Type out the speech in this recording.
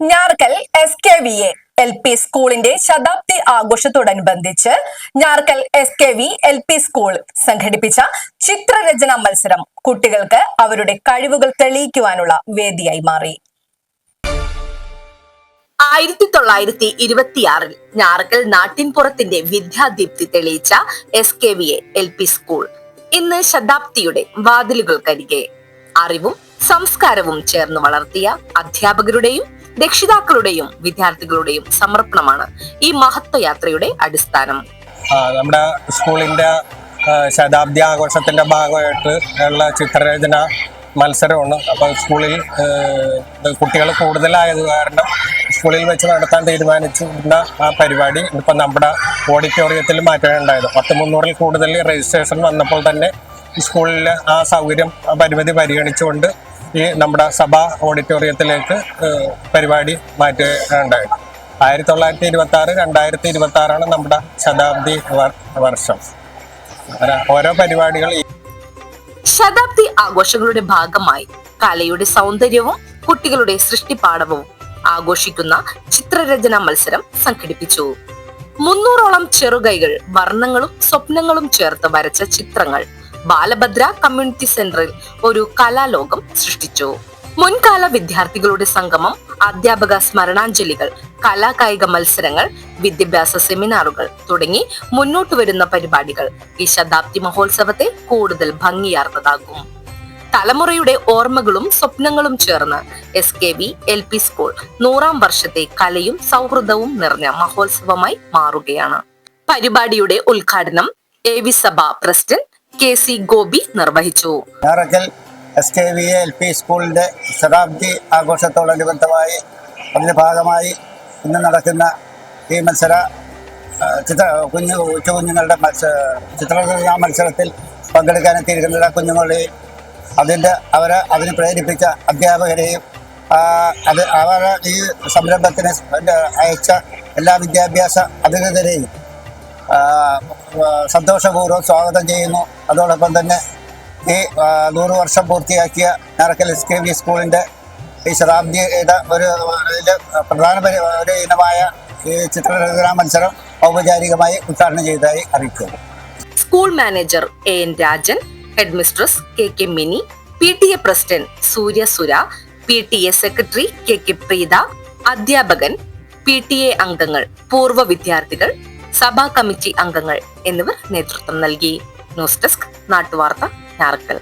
Njarakkal S K V A L P സ്കൂളിന്റെ ശതാബ്ദി ആഘോഷത്തോടനുബന്ധിച്ച് Njarakkal S K V L P school സംഘടിപ്പിച്ച ചിത്രരചന മത്സരം കുട്ടികൾക്ക് അവരുടെ കഴിവുകൾ തെളിയിക്കുവാനുള്ള വേദിയായി മാറി. ആയിരത്തി തൊള്ളായിരത്തി ഇരുപത്തിയാറിൽ ഞാറക്കൽ നാട്ടിൻപുറത്തിന്റെ വിദ്യാദീപ്തി തെളിയിച്ച S K V A L P school ഇന്ന് ശതാബ്ദിയുടെ വാതിലുകൾക്കരികെ. അറിവും സംസ്കാരവും ചേർന്ന് വളർത്തിയ അധ്യാപകരുടെയും രക്ഷിതാക്കളുടെയും വിദ്യാർത്ഥികളുടെയും സമർപ്പണമാണ് ഈ മഹത്വ യാത്രയുടെ അടിസ്ഥാനം നമ്മുടെ സ്കൂളിന്റെ ശതാബ്ദി ആഘോഷത്തിന്റെ ഭാഗമായിട്ട് ഉള്ള ചിത്രരചന മത്സരമാണ്. അപ്പോൾ സ്കൂളിൽ കുട്ടികൾ കൂടുതലായത് കാരണം സ്കൂളിൽ വെച്ച് നടത്താൻ തീരുമാനിച്ചിരുന്ന ആ പരിപാടി ഇപ്പം നമ്മുടെ ഓഡിറ്റോറിയത്തിൽ മാറ്റാനുണ്ടായത്. പത്ത് മുന്നൂറിൽ കൂടുതൽ രജിസ്ട്രേഷൻ വന്നപ്പോൾ തന്നെ സ്കൂളിലെ ആ സൗകര്യം പരിമിതി പരിഗണിച്ചുകൊണ്ട് ഈ നമ്മുടെ സഭാ ഓഡിറ്റോറിയത്തിലേക്ക് പരിപാടി മാറ്റുകയുണ്ടായത് ആയിരത്തി തൊള്ളായിരത്തി ഇരുപത്തി ആറ് രണ്ടായിരത്തി ഇരുപത്തി ആറാണ് നമ്മുടെ ശതാബ്ദി വർഷം. ഓരോ പരിപാടികൾ ശതാബ്ദി ആഘോഷങ്ങളുടെ ഭാഗമായി കലയുടെ സൗന്ദര്യവും കുട്ടികളുടെ സൃഷ്ടിപാഠവും ആഘോഷിക്കുന്ന ചിത്രരചന മത്സരം സംഘടിപ്പിച്ചു. മുന്നൂറോളം ചെറുകൈകൾ വർണങ്ങളും സ്വപ്നങ്ങളും ചേർത്ത് വരച്ച ചിത്രങ്ങൾ ബാലഭദ്ര കമ്മ്യൂണിറ്റി സെന്ററിൽ ഒരു കലാലോകം സൃഷ്ടിച്ചു. മുൻകാല വിദ്യാർത്ഥികളുടെ സംഗമം അധ്യാപക സ്മരണാഞ്ജലികൾ കലാകായിക മത്സരങ്ങൾ വിദ്യാഭ്യാസ സെമിനാറുകൾ തുടങ്ങി മുന്നോട്ട് വരുന്ന പരിപാടികൾ ഈ ശതാബ്ദി മഹോത്സവത്തെ കൂടുതൽ ഭംഗിയാർന്നതാകും. തലമുറയുടെ ഓർമ്മകളും സ്വപ്നങ്ങളും ചേർന്ന് S K V L P school നൂറാം വർഷത്തെ കലയും സൗഹൃദവും നിറഞ്ഞ മഹോത്സവമായി മാറുകയാണ്. പരിപാടിയുടെ ഉദ്ഘാടനം എ വി സഭ പ്രസിഡന്റ് കെ സി ഗോപി നിർവഹിച്ചു. S K V L P സ്കൂളിന്റെ ശതാബ്ദി ആഘോഷത്തോടനുബന്ധമായി അതിന്റെ ഭാഗമായി ഇന്ന് നടക്കുന്ന ഈ മത്സര ചിത്ര കുഞ്ഞു കൊച്ചു കുഞ്ഞുങ്ങളുടെ മത്സര ചിത്രരചനാ മത്സരത്തിൽ പങ്കെടുക്കാനെത്തിയിരിക്കുന്ന കുഞ്ഞുങ്ങളെയും അതിന്റെ അവരെ അതിന് പ്രേരിപ്പിച്ച അധ്യാപകരെയും അത് അവർ ഈ സംരംഭത്തിന് അയച്ച എല്ലാ വിദ്യാഭ്യാസ അധികൃതരെയും സന്തോഷപൂർവം സ്വാഗതം ചെയ്യുന്നു. അതോടൊപ്പം തന്നെ ഈ നൂറ് വർഷം പൂർത്തിയാക്കിയ ഞാറക്കൽ എസ് കെ വി സ്കൂളിന്റെ ഈ ശതാബ്ദിയുടെ ഒരു പ്രധാന പരി- ഒരു ഇനമായ ഈ ചിത്രരചനാ മത്സരം ഔപചാരികമായി ഉദ്ഘാടനം ചെയ്തതായി അറിയിക്കുന്നു. School manager A N Rajan headmistress K K Mini P T A president Surya Sura P T A secretary K K Preetha അധ്യാപകൻ പി ടി എ അംഗങ്ങൾ പൂർവ വിദ്യാർത്ഥികൾ സഭാ കമ്മിറ്റി അംഗങ്ങൾ എന്നിവർ നേതൃത്വം നൽകി. ന്യൂസ് ഡെസ്ക് നാട്ടുവാർത്ത ഞാറക്കൽ.